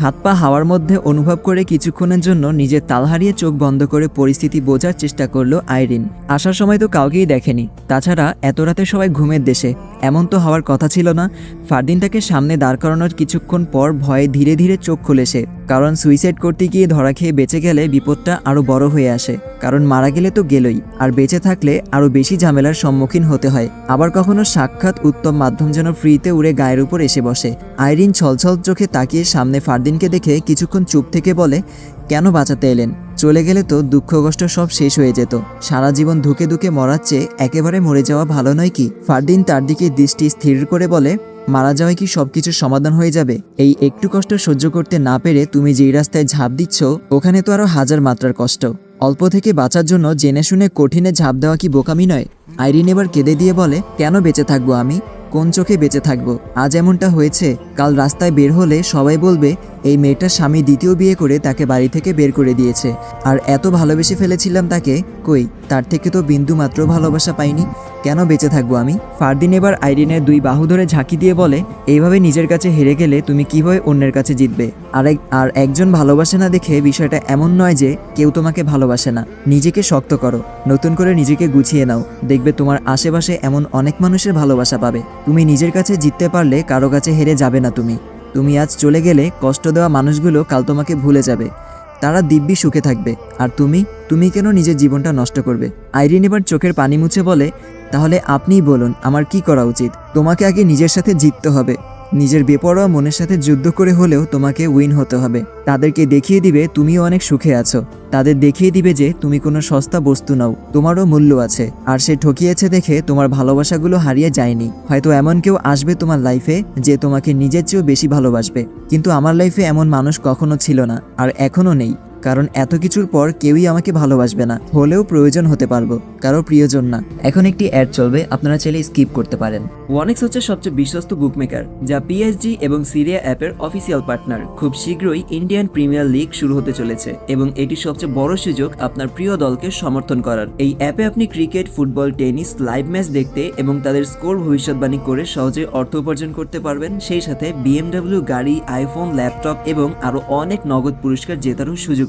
হাত পা হাওয়ার মধ্যে অনুভব করে কিছুক্ষণের জন্য নিজের তাল হারিয়ে চোখ বন্ধ করে পরিস্থিতি বোঝার চেষ্টা করল আইরিন। আসার সময় তো কাউকেই দেখেনি। তাছাড়া এত রাতে সবাই ঘুমের দেশে। এমন তো হওয়ার কথা ছিল না। ফারদিন তাকে সামনে দাঁড় করানোর কিছুক্ষণ পর ভয়ে ধীরে ধীরে চোখ খুলে সে। কারণ সুইসাইড করতে গিয়ে ধরা খেয়ে বেঁচে গেলে বিপদটা আরও বড় হয়ে আসে। কারণ মারা গেলে তো গেলই, আর বেঁচে থাকলে আরও বেশি ঝামেলার সম্মুখীন হতে হয়। আবার কখনো সাক্ষাৎ উত্তম মাধ্যম যেন ফ্রিতে উড়ে গায়ের উপর এসে বসে। আইরিন ছলছল চোখে তাকিয়ে সামনে ফারদিনকে দেখে কিছুক্ষণ চুপ থেকে বলে কেন বাঁচাতে এলেন? চলে গেলে তো দুঃখ কষ্ট সব শেষ হয়ে যেত। সারা জীবন ধুকে ধুকে মরার চেয়ে একেবারে মরে যাওয়া ভালো নয় কি? ফারদিন তার দিকে দৃষ্টি স্থির করে বলে, মারা যাওয়ায় কি সবকিছুর সমাধান হয়ে যাবে? এই একটু কষ্ট সহ্য করতে না পেরে তুমি যেই রাস্তায় ঝাঁপ দিচ্ছ, ওখানে তো আরও হাজার মাত্রার কষ্ট। অল্প থেকে বাঁচার জন্য জেনে শুনে কঠিনে ঝাঁপ দেওয়া কি বোকামি নয়? আইরিন এবার কেঁদে দিয়ে বলে, কেন বেঁচে থাকব আমি? কোন চোখে বেঁচে থাকব? আজ এমনটা হয়েছে, কাল রাস্তায় বের হলে সবাই বলবে এই মেয়েটার স্বামী দ্বিতীয় বিয়ে করে তাকে বাড়ি থেকে বের করে দিয়েছে। আর এত ভালোবেসে ফেলেছিলাম তাকে? কই, তার থেকে তো বিন্দু মাত্র ভালোবাসা পাইনি। কেন বেঁচে থাকব আমি? ফারদিন এবার আইরিনের দুই বাহু ধরে ঝাঁকি দিয়ে বলে, এইভাবে নিজের কাছে হেরে গেলে তুমি কীভাবে অন্যের কাছে জিতবে? আর আর একজন ভালোবাসে না দেখে বিষয়টা এমন নয় যে কেউ তোমাকে ভালোবাসে না। নিজেকে শক্ত করো। নতুন করে নিজেকে গুছিয়ে নাও। দেখবে তোমার আশেপাশে এমন অনেক মানুষের ভালোবাসা পাবে। তুমি নিজের কাছে জিততে পারলে কারও কাছে হেরে যাবে না তুমি। তুমি আজ চলে গেলে কষ্ট দেওয়া মানুষগুলো কাল তোমাকে ভুলে যাবে। তারা দিব্যি সুখে থাকবে। আর তুমি তুমি কেন নিজের জীবনটা নষ্ট করবে? আইরিন এবার চোখের পানি মুছে বলে, তাহলে আপনিই বলুন, আমার কি করা উচিত? তোমাকে আগে নিজের সাথে জিততে হবে। নিজের বেপরোয়া মনের সাথে যুদ্ধ করে হলেও তোমাকে উইন হতে হবে। তাদেরকে দেখিয়ে দিবে তুমিও অনেক সুখে আছো। তাদের দেখিয়ে দিবে যে তুমি কোনো সস্তা বস্তু নাও, তোমারও মূল্য আছে। আর সে ঠকিয়েছে দেখে তোমার ভালোবাসাগুলো হারিয়ে যায়নি। হয়তো এমন কেউ আসবে তোমার লাইফে যে তোমাকে নিজের চেয়েও বেশি ভালোবাসবে। কিন্তু আমার লাইফে এমন মানুষ কখনো ছিল না, আর এখনও নেই। কারণ এত কিছুর পর কেউই আমাকে ভালোবাসবে না, হলেও প্রয়োজন হতে পারব, কারও প্রিয়জন না। এখন একটি অ্যাড চলবে, আপনারা চাইলে স্কিপ করতে পারেন। ওয়ানেক্স হচ্ছে সবচেয়ে বিশ্বস্ত বুকমেকার যা পিএসজি এবং সিরিয়া অ্যাপের অফিসিয়াল পার্টনার খুব শীঘ্রই ইন্ডিয়ান প্রিমিয়ার লিগ শুরু হতে চলেছে এবং এটি সবচেয়ে বড় সুযোগ আপনার প্রিয় দলকে সমর্থন করার। এই অ্যাপে আপনি cricket football tennis live match দেখতে এবং তাদের স্কোর ভবিষ্যৎবাণী করে সহজে অর্থ উপার্জন করতে পারবেন। সেই সাথে বিএমডব্লিউ গাড়ি আইফোন ল্যাপটপ এবং আরও অনেক নগদ পুরস্কার জেতারও সুযোগ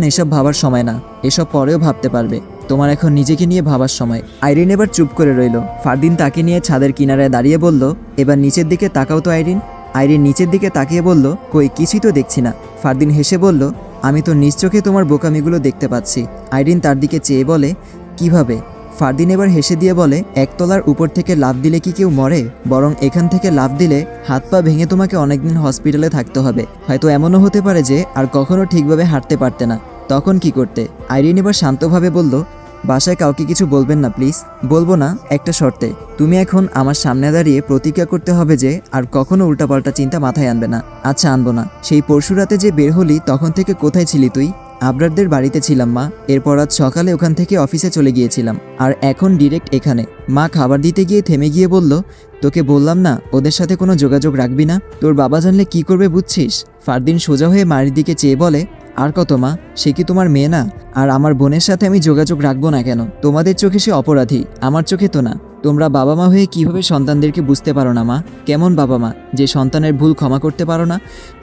এসব ভাবার সময় না। এসব পরেও ভাবতে পারবে। তোমার এখন নিজেকে নিয়ে ভাবার সময়। আইরিন এবার চুপ করে রইল। ফারদিন তাকে নিয়ে ছাদের কিনারায় দাঁড়িয়ে বলল, এবার নিচের দিকে তাকাও তো আইরিন। আইরিন নিচের দিকে তাকিয়ে বলল, কই, কিছুই তো দেখছি না। ফারদিন হেসে বলল, আমি তো নিশ্চোখে চোখে তোমার বোকামিগুলো দেখতে পাচ্ছি। আইরিন তার দিকে চেয়ে বলে, কীভাবে? ফারদিন এবার হেসে দিয়ে বলে, একতলার উপর থেকে লাভ দিলে কি কেউ মরে? বরং এখান থেকে লাভ দিলে হাত পা ভেঙে তোমাকে অনেকদিন হসপিটালে থাকতে হবে। হয়তো এমনও হতে পারে যে আর কখনো ঠিকভাবে হাঁটতে পারতে না। তখন কি করতে? আইরিন এবার শান্তভাবে বলল, বাসায় কাউকে কিছু বলবেন না, প্লিজ। বলব না, একটা শর্তে। তুমি এখন আমার সামনে দাঁড়িয়ে প্রতিজ্ঞা করতে হবে যে আর কখনো উল্টাপাল্টা চিন্তা মাথায় আনবে না। আচ্ছা আনব না। সেই পরশু রাতে যে বের হলি তখন থেকে কোথায় ছিলি তুই? আবরারদের বাড়িতে ছিলাম, মা। এরপর আজ সকালে ওখান থেকে অফিসে চলে গিয়েছিলাম। আর এখন ডিরেক্ট এখানে। মা খাবার দিতে গিয়ে থেমে গিয়ে বলল, তোকে বললাম না, ওদের সাথে কোনো যোগাযোগ রাখবি না। তোর বাবা জানলে কি করবে বুঝছিস? ফারদিন সোজা হয়ে মায়ের দিকে চেয়ে বলে, আর কত, মা? সে কি তোমার মেয়ে না? আর আমার বোনের সাথে আমি যোগাযোগ রাখব না কেন? তোমাদের চোখে সে অপরাধী, আমার চোখে তো না। তোমরা বাবা মা হয়ে কীভাবে সন্তানদেরকে বুঝতে পারো না, মা? কেমন বাবা মা যে সন্তানের ভুল ক্ষমা করতে পারো না?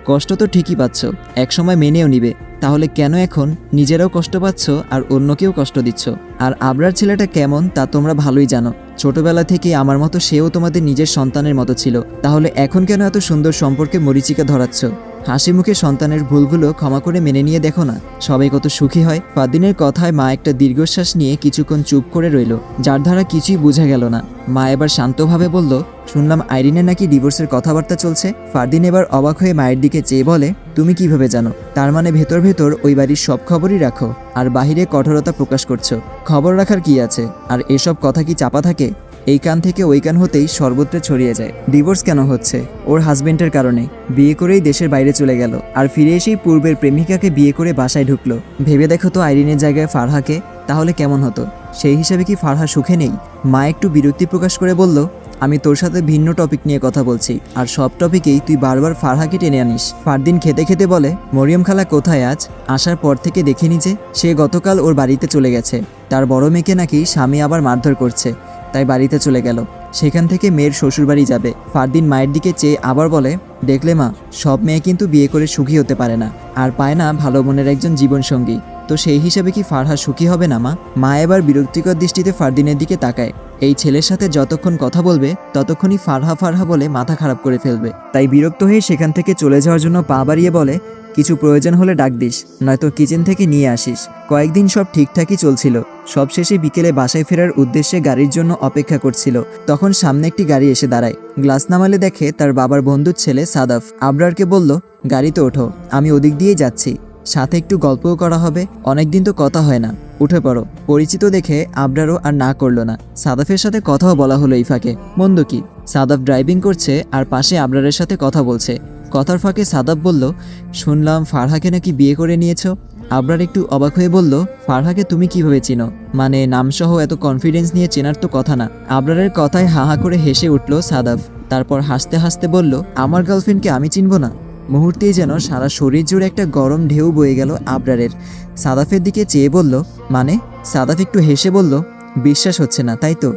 কষ্ট তো ঠিকই পাচ্ছ, একসময় মেনেও নিবে। তাহলে কেন এখন নিজেরাও কষ্ট পাচ্ছ আর অন্যকেও কষ্ট দিচ্ছ? আর আবরার ছেলেটা কেমন তা তোমরা ভালোই জানো। ছোটবেলা থেকে আমার মতো সেও তোমাদের নিজের সন্তানের মতো ছিল। তাহলে এখন কেন এত সুন্দর সম্পর্কে মরিচিকা ধরাচ্ছ? হাসি মুখে সন্তানের ভুলগুলো ক্ষমা করে মেনে নিয়ে দেখো না। সবাই কত সুখী হয়। ফাদিনের কথায় মা একটা দীর্ঘশ্বাস নিয়ে কিছুক্ষণ চুপ করে রইল। যার দ্বারা কিছুই বোঝা গেল না। মা এবার শান্তভাবে বলল, শুনলাম আইরিনের নাকি ডিভোর্সের কথাবার্তা চলছে? ফারদিন এবার অবাক হয়ে মায়ের দিকে চেয়ে বলে, তুমি কীভাবে জানো? তার মানে ভেতর ভেতর ওই বাড়ির সব খবরই রাখো। আর বাহিরে কঠোরতা প্রকাশ করছ। খবর রাখার কি আছে? আর এসব কথা কি চাপা থাকে? এই কান থেকে ওই কান হতেই সর্বত্র ছড়িয়ে যায়। ডিভোর্স কেন হচ্ছে? ওর হাজবেন্ডের কারণে। বিয়ে করেই দেশের বাইরে চলে গেল। আর ফিরে এসেই পূর্বের প্রেমিকাকে বিয়ে করে বাসায় ঢুকলো। ভেবে দেখো তো আইরিনের জায়গায় ফারহাকে, তাহলে কেমন হতো? সেই হিসাবে কি ফারহা সুখে নেই? মা একটু বিরক্তি প্রকাশ করে বলল, আমি তোর সাথে ভিন্ন টপিক নিয়ে কথা বলছি। আর সব টপিকেই তুই বারবার ফারহাকে টেনে আনিস। ফারদিন খেতে খেতে বলে, মরিয়ম খালা কোথায় আজ? আসার পর থেকে দেখিনি যে, সে গতকাল ওর বাড়িতে চলে গেছে। তার বড় মেয়েকে নাকি স্বামী আবার মারধর করছে। তাই বাড়িতে চলে গেল। সেখান থেকে মেয়ের শ্বশুরবাড়ি যাবে। ফারদিন মায়ের দিকে চেয়ে আবার বলে, দেখলে মা, সব মেয়ে কিন্তু বিয়ে করে সুখী হতে পারে না, আর পায় না ভালো মনের একজন জীবনসঙ্গী। তো সেই হিসাবে কি ফারহা সুখী হবে না মা? মা এবার বিরক্তিকর দৃষ্টিতে ফারদিনের দিকে তাকায়। এই ছেলের সাথে যতক্ষণ কথা বলবে, ততক্ষণই ফারহা ফারহা বলে মাথা খারাপ করে ফেলবে। তাই বিরক্ত হয়ে সেখান থেকে চলে যাওয়ার জন্য পা বাড়িয়ে বলে, কিছু প্রয়োজন হলে ডাক দিস, নয়তো কিচেন থেকে নিয়ে আসিস। কয়েকদিন সব ঠিকঠাকই চলছিল। সব শেষে বিকেলে বাসায় ফেরার উদ্দেশ্যে গাড়ির জন্য অপেক্ষা করছিল। তখন সামনে একটি গাড়ি এসে দাঁড়ায়। গ্লাস নামালে দেখে তার বাবার বন্ধুর ছেলে সাদাফ। আবরারকে বলল, গাড়িতে ওঠো, আমি ওদিক দিয়েই যাচ্ছি। সাথে একটু গল্পও করা হবে, অনেকদিন তো কথা হয় না। উঠে পড়ো। পরিচিত দেখে আবরারও আর না করল না। সাদাফের সাথে কথাও বলা হলো এই ফাঁকে মন্দ কি? সাদাফ ড্রাইভিং করছে আর পাশে আবরারের সাথে কথা বলছে। কথার ফাঁকে সাদাফ বলল, শুনলাম ফারহাকে নাকি বিয়ে করে নিয়েছো। আবরার একটু অবাক হয়ে বলল, ফারহাকে তুমি কীভাবে চিনো? মানে নামসহ এত কনফিডেন্স নিয়ে চেনার তো কথা না। আবরারের কথায় হা হা করে হেসে উঠল সাদাফ তারপর হাসতে হাসতে বলল, আমার গার্লফ্রেন্ডকে আমি চিনব না? মুহূর্তেই যেন সারা শরীর জুড়ে একটা গরম ঢেউ বয়ে গেল আবরারের। সাদাফের দিকে চেয়ে বলল মানে? সাদাফ একটু হেসে বলল বিশ্বাস হচ্ছে না, তাই তো?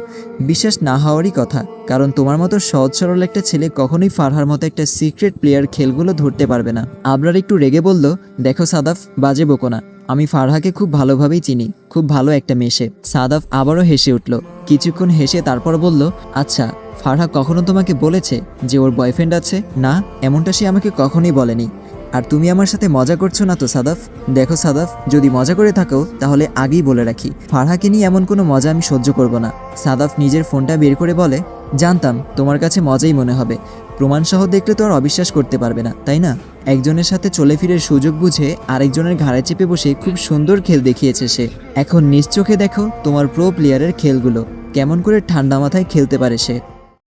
বিশ্বাস না হওয়ারই কথা, কারণ তোমার মতো সহজ সরল একটা ছেলে কখনোই ফারহার মতো একটা সিক্রেট প্লেয়ার খেলগুলো ধরতে পারবে না। আবরার একটু রেগে বলল, দেখো সাদাফ, বাজে বকো না। আমি ফারহাকে খুব ভালোভাবেই চিনি, খুব ভালো একটা মেশে সাদাফ আবারও হেসে উঠল। কিছুক্ষণ হেসে তারপর বলল আচ্ছা ফারহা কখনো তোমাকে বলেছে যে ওর বয়ফ্রেন্ড আছে? না, এমনটা সে আমাকে কখনোই বলেনি। আর তুমি আমার সাথে মজা করছ না তো, সাদাফ? দেখো, সাদাফ, যদি মজা করে থাকো, তাহলে আগেই বলে রাখি, ফারহাকে নিয়ে এমন কোনো মজা আমি সহ্য করব না। সাদাফ নিজের ফোনটা বের করে বলে, জানতাম, তোমার কাছে মজাই মনে হবে। প্রমাণসহ দেখলে তো আর অবিশ্বাস করতে পারবে না, তাই না? একজনের সাথে চলে ফিরে সুযোগ বুঝে আরেকজনের ঘাড়ে চেপে বসে খুব সুন্দর খেল দেখিয়েছে সে। এখন নিজ চোখে দেখো তোমার প্রো প্লেয়ারের খেলগুলো, কেমন করে ঠান্ডা মাথায় খেলতে পারে সে।